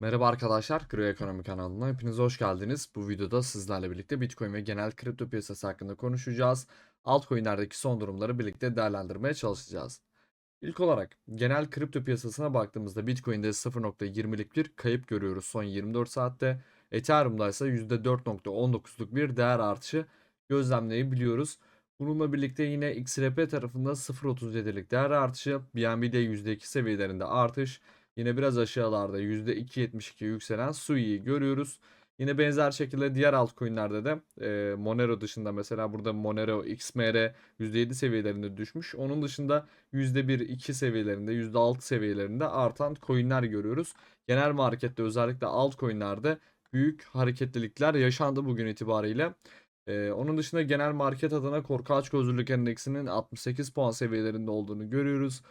Merhaba arkadaşlar, Gri Ekonomi kanalına hepiniz hoş geldiniz. Bu videoda sizlerle birlikte Bitcoin ve genel kripto piyasası hakkında konuşacağız. Altcoin'lerdeki son durumları birlikte değerlendirmeye çalışacağız. İlk olarak genel kripto piyasasına baktığımızda Bitcoin'de 0.20'lik bir kayıp görüyoruz son 24 saatte. Ethereum'da ise %4.19'luk bir değer artışı gözlemleyebiliyoruz. Bununla birlikte yine XRP tarafında 0.37'lik değer artışı, BNB'de %2 seviyelerinde artış, Yine biraz aşağılarda %2.72 yükselen Sui'yi görüyoruz. Yine benzer şekilde diğer altcoin'lerde de e, Monero dışında mesela burada Monero XMR %7 seviyelerinde düşmüş. Onun dışında %1-2 seviyelerinde %6 seviyelerinde artan coin'ler görüyoruz. Genel markette özellikle altcoin'lerde büyük hareketlilikler yaşandı bugün itibariyle. Ee, onun dışında genel market adına korku açgözlülük endeksinin 68 puan seviyelerinde olduğunu görüyoruz.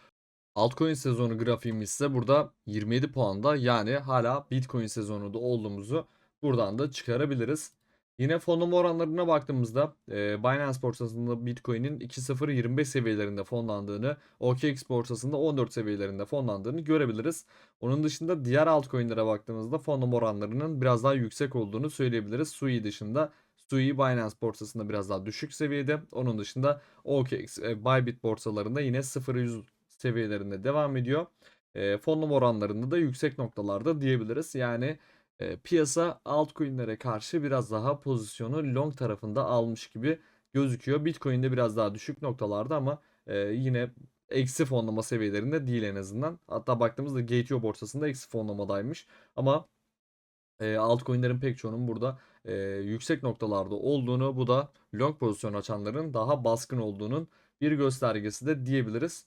Altcoin sezonu grafiğimiz ise burada 27 puanda yani hala Bitcoin sezonunda olduğumuzu buradan da çıkarabiliriz. Yine fonlama oranlarına baktığımızda e, Binance borsasında Bitcoin'in 2.025 seviyelerinde fonlandığını, OKX borsasında 14 seviyelerinde fonlandığını görebiliriz. Onun dışında diğer altcoin'lere baktığımızda fonlama oranlarının biraz daha yüksek olduğunu söyleyebiliriz. Sui dışında Sui Binance borsasında biraz daha düşük seviyede. Onun dışında OKX ve Bybit borsalarında yine 0.100 seviyelerinde devam ediyor. E, fonlama oranlarında da yüksek noktalarda diyebiliriz. Yani e, piyasa altcoin'lere karşı biraz daha pozisyonu long tarafında almış gibi gözüküyor. Bitcoin'de biraz daha düşük noktalarda ama e, yine eksi fonlama seviyelerinde değil en azından. Hatta baktığımızda Gate.io borsasında eksi fonlamadaymış. Ama e, altcoin'lerin pek çoğunun burada e, yüksek noktalarda olduğunu bu da long pozisyon açanların daha baskın olduğunun bir göstergesi de diyebiliriz.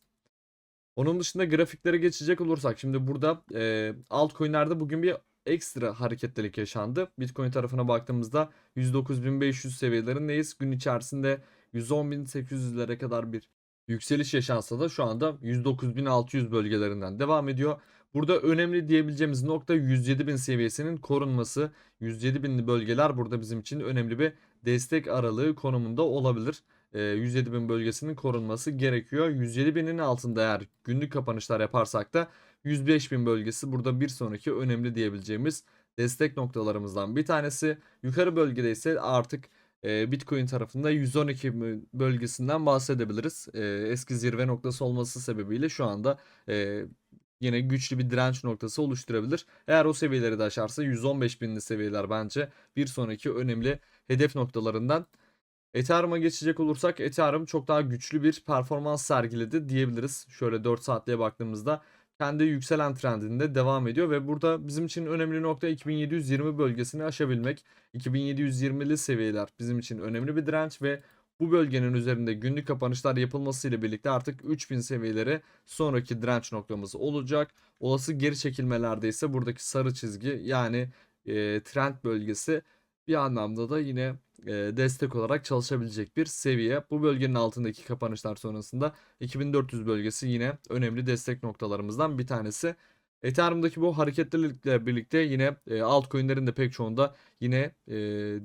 Onun dışında grafiklere geçecek olursak şimdi burada e, altcoin'lerde bugün bir ekstra hareketlilik yaşandı. Bitcoin tarafına baktığımızda 109.500 seviyelerindeyiz. Gün içerisinde 110.800'lere kadar bir yükseliş yaşansa da şu anda 109.600 bölgelerinden devam ediyor. Burada önemli diyebileceğimiz nokta 107.000 seviyesinin korunması. 107.000'li bölgeler burada bizim için önemli bir destek aralığı konumunda olabilir. 107.000 bölgesinin korunması gerekiyor. 107.000'in altında eğer günlük kapanışlar yaparsak da 105.000 bölgesi burada bir sonraki önemli diyebileceğimiz destek noktalarımızdan bir tanesi. Yukarı bölgede ise artık Bitcoin tarafında 112 bölgesinden bahsedebiliriz. Eski zirve noktası olması sebebiyle şu anda yine güçlü bir direnç noktası oluşturabilir. Eğer o seviyeleri de aşarsa 115 binli seviyeler bence bir sonraki önemli hedef noktalarından. Ethereum'a geçecek olursak Ethereum çok daha güçlü bir performans sergiledi diyebiliriz. Şöyle 4 saatliğe baktığımızda kendi yükselen trendinde devam ediyor ve burada bizim için önemli nokta 2720 bölgesini aşabilmek. 2720'li seviyeler bizim için önemli bir direnç ve bu bölgenin üzerinde günlük kapanışlar yapılması ile birlikte artık 3000 seviyeleri sonraki direnç noktamız olacak. Olası geri çekilmelerde ise buradaki sarı çizgi yani e, trend bölgesi bir anlamda da yine e, destek olarak çalışabilecek bir seviye. Bu bölgenin altındaki kapanışlar sonrasında 2400 bölgesi yine önemli destek noktalarımızdan bir tanesi. Ethereum'daki bu hareketlilikle birlikte yine e, altcoin'lerin de pek çoğunda yine e,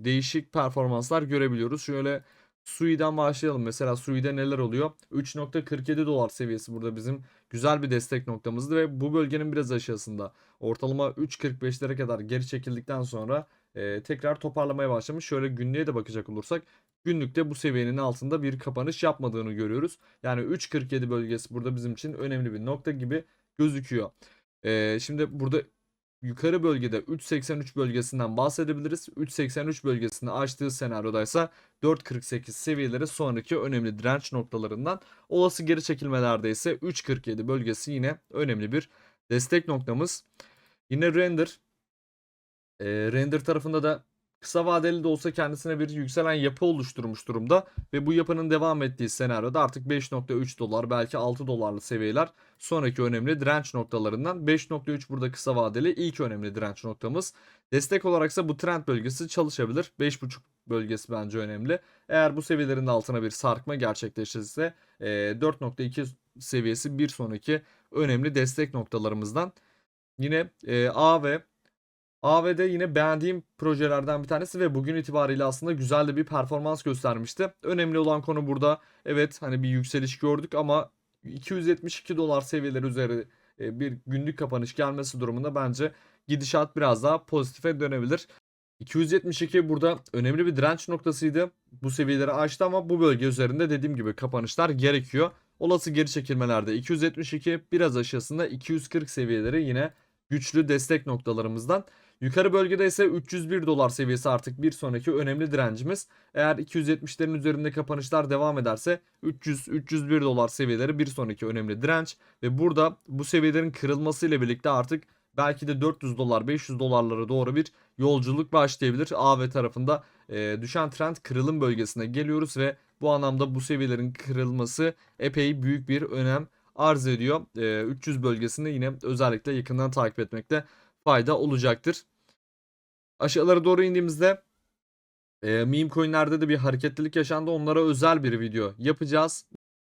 değişik performanslar görebiliyoruz. Şöyle Sui'den başlayalım. Mesela Sui'de neler oluyor? 3.47 dolar seviyesi burada bizim güzel bir destek noktamızdı ve bu bölgenin biraz aşağısında ortalama 3.45'lere kadar geri çekildikten sonra tekrar toparlamaya başlamış. Şöyle günlüğe de bakacak olursak günlükte bu seviyenin altında bir kapanış yapmadığını görüyoruz. Yani 3.47 bölgesi burada bizim için önemli bir nokta gibi gözüküyor. Şimdi burada yukarı bölgede 3.83 bölgesinden bahsedebiliriz. 3.83 bölgesini açtığı senaryodaysa 4.48 seviyeleri sonraki önemli direnç noktalarından. Olası geri çekilmelerde ise 3.47 bölgesi yine önemli bir destek noktamız. Yine render e, render tarafında da kısa vadeli de olsa kendisine bir yükselen yapı oluşturmuş durumda ve bu yapının devam ettiği senaryoda artık 5.3 dolar belki 6 dolarlı seviyeler sonraki önemli direnç noktalarından 5.3 burada kısa vadeli ilk önemli direnç noktamız. Destek olaraksa bu trend bölgesi çalışabilir. 5.5 bölgesi bence önemli. Eğer bu seviyelerin altına bir sarkma gerçekleşirse e, 4.2 seviyesi bir sonraki önemli destek noktalarımızdan. Yine A ve AVD yine beğendiğim projelerden bir tanesi ve bugün itibariyle aslında güzel de bir performans göstermişti. Önemli olan konu burada evet hani bir yükseliş gördük ama 272 dolar seviyeleri üzeri e, bir günlük kapanış gelmesi durumunda bence gidişat biraz daha pozitife dönebilir. 272 burada önemli bir direnç noktasıydı. Bu seviyeleri aştı ama bu bölge üzerinde dediğim gibi kapanışlar gerekiyor. Olası geri çekilmelerde 272 biraz aşağısında 240 seviyeleri yine güçlü destek noktalarımızdan. Yukarı bölgede ise 301 dolar seviyesi artık bir sonraki önemli direncimiz. Eğer 270'lerin üzerinde kapanışlar devam ederse 300-301 dolar seviyeleri bir sonraki önemli direnç. Ve burada bu seviyelerin kırılması ile birlikte artık belki de 400 dolar 500 dolarlara doğru bir yolculuk başlayabilir. AV tarafında e, düşen trend kırılım bölgesine geliyoruz ve bu anlamda bu seviyelerin kırılması epey büyük bir önem arz ediyor. E, 300 bölgesini yine özellikle yakından takip etmekte fayda olacaktır. Aşağılara doğru indiğimizde e, meme coinlerde de bir hareketlilik yaşandı. Onlara özel bir video yapacağız.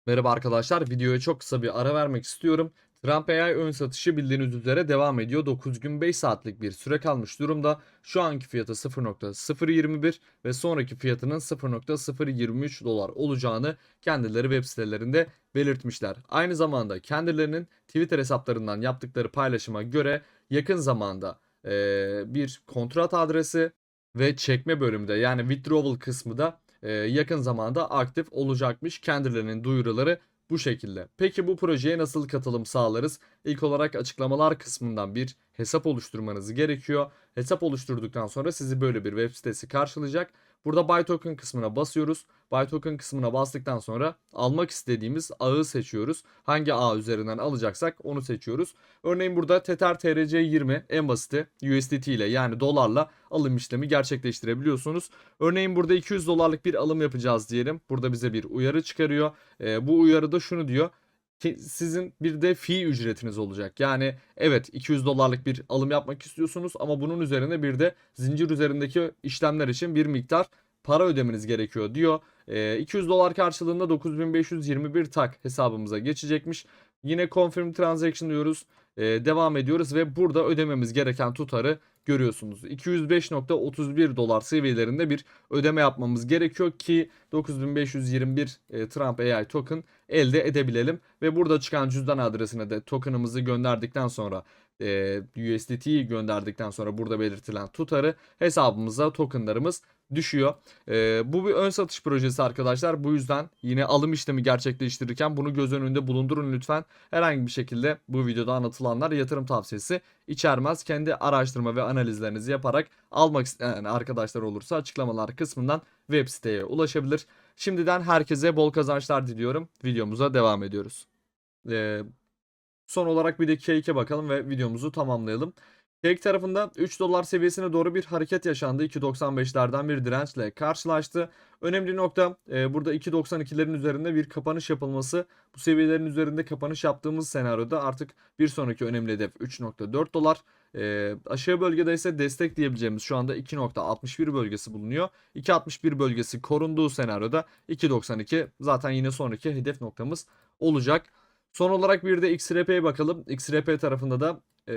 Merhaba arkadaşlar. Videoya çok kısa bir ara vermek istiyorum. Trump AI ön satışı bildiğiniz üzere devam ediyor. 9 gün 5 saatlik bir süre kalmış durumda. Şu anki fiyatı 0.021 ve sonraki fiyatının 0.023 dolar olacağını kendileri web sitelerinde belirtmişler. Aynı zamanda kendilerinin Twitter hesaplarından yaptıkları paylaşıma göre yakın zamanda eee, bir kontrat adresi ve çekme bölümü de yani withdrawal kısmı da eee, yakın zamanda aktif olacakmış. Kendilerinin duyuruları bu şekilde. Peki bu projeye nasıl katılım sağlarız? İlk olarak açıklamalar kısmından bir hesap oluşturmanız gerekiyor. Hesap oluşturduktan sonra sizi böyle bir web sitesi karşılayacak. Burada Buy Token kısmına basıyoruz. Buy Token kısmına bastıktan sonra almak istediğimiz ağı seçiyoruz. Hangi ağ üzerinden alacaksak onu seçiyoruz. Örneğin burada Tether TRC20 en basiti USDT ile yani dolarla alım işlemi gerçekleştirebiliyorsunuz. Örneğin burada 200 dolarlık bir alım yapacağız diyelim. Burada bize bir uyarı çıkarıyor. Ee, bu uyarıda şunu diyor sizin bir de fee ücretiniz olacak. Yani evet 200 dolarlık bir alım yapmak istiyorsunuz ama bunun üzerine bir de zincir üzerindeki işlemler için bir miktar para ödemeniz gerekiyor diyor. Ee, 200 dolar karşılığında 9521 tak hesabımıza geçecekmiş. Yine confirm transaction diyoruz. Ee, devam ediyoruz ve burada ödememiz gereken tutarı görüyorsunuz. 205.31 dolar seviyelerinde bir ödeme yapmamız gerekiyor ki 9521 e, Trump AI token elde edebilelim ve burada çıkan cüzdan adresine de tokenımızı gönderdikten sonra e, USDT'yi gönderdikten sonra burada belirtilen tutarı hesabımıza tokenlarımız düşüyor. E, bu bir ön satış projesi arkadaşlar. Bu yüzden yine alım işlemi gerçekleştirirken bunu göz önünde bulundurun lütfen. Herhangi bir şekilde bu videoda anlatılanlar yatırım tavsiyesi içermez. Kendi araştırma ve analizlerinizi yaparak almak isteyen arkadaşlar olursa açıklamalar kısmından web siteye ulaşabilir. Şimdiden herkese bol kazançlar diliyorum. Videomuza devam ediyoruz. Ee, son olarak bir de Cake'e bakalım ve videomuzu tamamlayalım. Cake tarafında 3 dolar seviyesine doğru bir hareket yaşandı. 2.95'lerden bir dirençle karşılaştı. Önemli nokta e, burada 2.92'lerin üzerinde bir kapanış yapılması. Bu seviyelerin üzerinde kapanış yaptığımız senaryoda artık bir sonraki önemli hedef 3.4 dolar. E, aşağı bölgede ise destek diyebileceğimiz şu anda 2.61 bölgesi bulunuyor. 2.61 bölgesi korunduğu senaryoda 2.92 zaten yine sonraki hedef noktamız olacak. Son olarak bir de XRP'ye bakalım. XRP tarafında da e,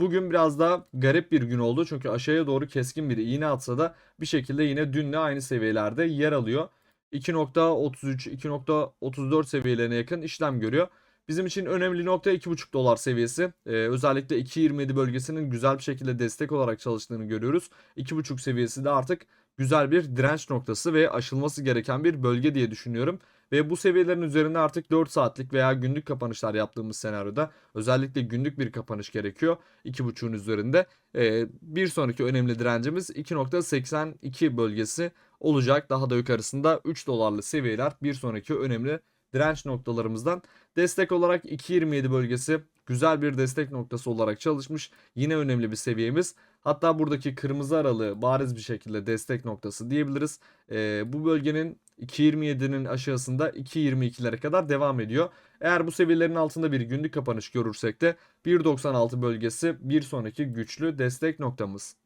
Bugün biraz daha garip bir gün oldu çünkü aşağıya doğru keskin bir iğne atsa da bir şekilde yine dünle aynı seviyelerde yer alıyor. 2.33, 2.34 seviyelerine yakın işlem görüyor. Bizim için önemli nokta 2.5 dolar seviyesi. Ee, özellikle 2.27 bölgesinin güzel bir şekilde destek olarak çalıştığını görüyoruz. 2.5 seviyesi de artık güzel bir direnç noktası ve aşılması gereken bir bölge diye düşünüyorum. Ve bu seviyelerin üzerinde artık 4 saatlik veya günlük kapanışlar yaptığımız senaryoda özellikle günlük bir kapanış gerekiyor. 2.5'un üzerinde. Ee, bir sonraki önemli direncimiz 2.82 bölgesi olacak. Daha da yukarısında 3 dolarlı seviyeler bir sonraki önemli direnç noktalarımızdan. Destek olarak 2.27 bölgesi güzel bir destek noktası olarak çalışmış. Yine önemli bir seviyemiz. Hatta buradaki kırmızı aralığı bariz bir şekilde destek noktası diyebiliriz. Ee, bu bölgenin 2.27'nin aşağısında 2.22'lere kadar devam ediyor. Eğer bu seviyelerin altında bir günlük kapanış görürsek de 1.96 bölgesi bir sonraki güçlü destek noktamız.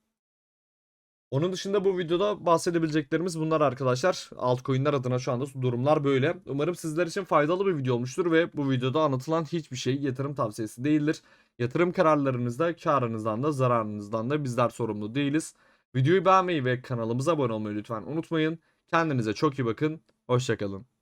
Onun dışında bu videoda bahsedebileceklerimiz bunlar arkadaşlar. Altcoin'ler adına şu anda durumlar böyle. Umarım sizler için faydalı bir video olmuştur ve bu videoda anlatılan hiçbir şey yatırım tavsiyesi değildir. Yatırım kararlarınızda karınızdan da zararınızdan da bizler sorumlu değiliz. Videoyu beğenmeyi ve kanalımıza abone olmayı lütfen unutmayın. Kendinize çok iyi bakın. Hoşçakalın.